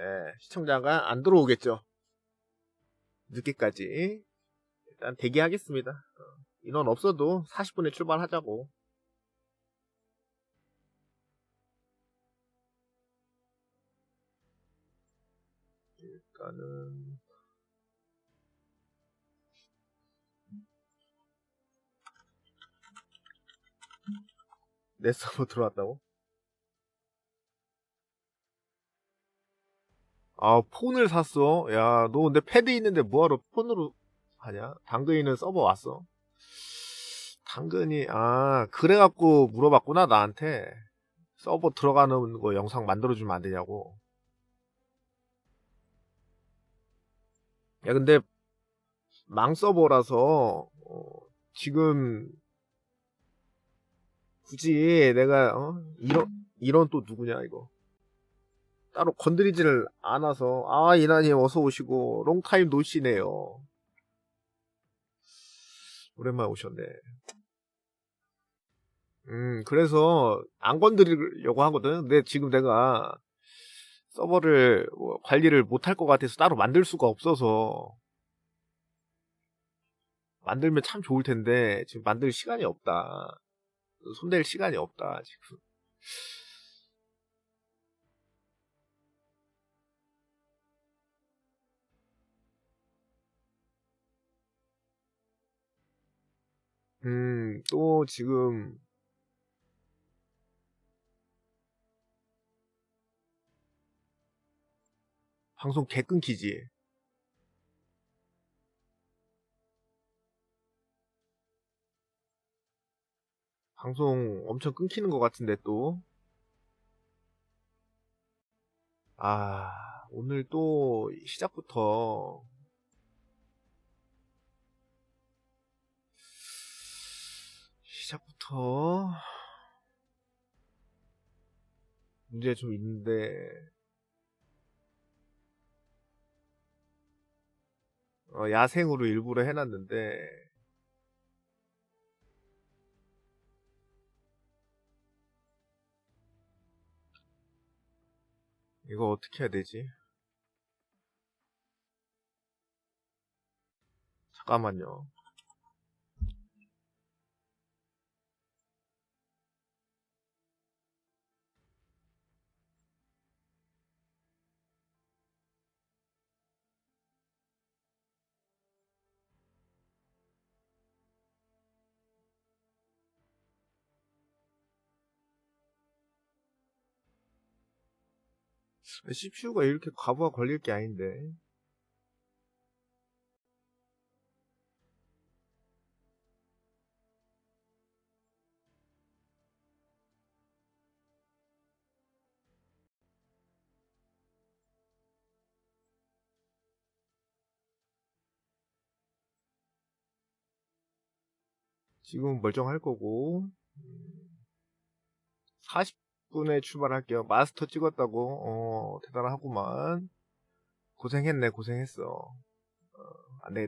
예, 시청자가 안 들어오겠죠. 늦게까지. 일단 대기하겠습니다. 어, 인원 없어도 40분에 출발하자고. 일단은 내 서버 들어왔다고? 아, 폰을 샀어? 야, 너 근데 패드 있는데 뭐하러 폰으로 하냐? 당근이 는 서버 왔어? 당근이, 아, 그래갖고 물어봤구나, 나한테. 서버 들어가는 거 영상 만들어주면 안 되냐고. 야, 근데, 망 서버라서, 어, 지금, 굳이 내가, 어? 이런, 이런 또 누구냐, 이거. 따로 건드리지를 않아서 아 이나님 어서 오시고 롱타임 노시네요. 오랜만에 오셨네. 음 그래서 안 건드리려고 하거든. 근데 지금 내가 서버를 뭐 관리를 못할 것 같아서 따로 만들 수가 없어서 만들면 참 좋을 텐데 지금 만들 시간이 없다. 손댈 시간이 없다 지금 음, 또 지금 방송 개 끊기지. 방송 엄청 끊기는 것 같은데 또. 아, 오늘 또 시작부터 시작부터 문제 좀 있는데 어, 야생으로 일부러 해놨는데 이거 어떻게 해야 되지? 잠깐만요. CPU가 이렇게 과부하 걸릴 게 아닌데. 지금 멀쩡할 거고 40 분에 출발할게요. 마스터 찍었다고 어 대단하구만. 고생했네 고생했어. 어, 안 되겠다.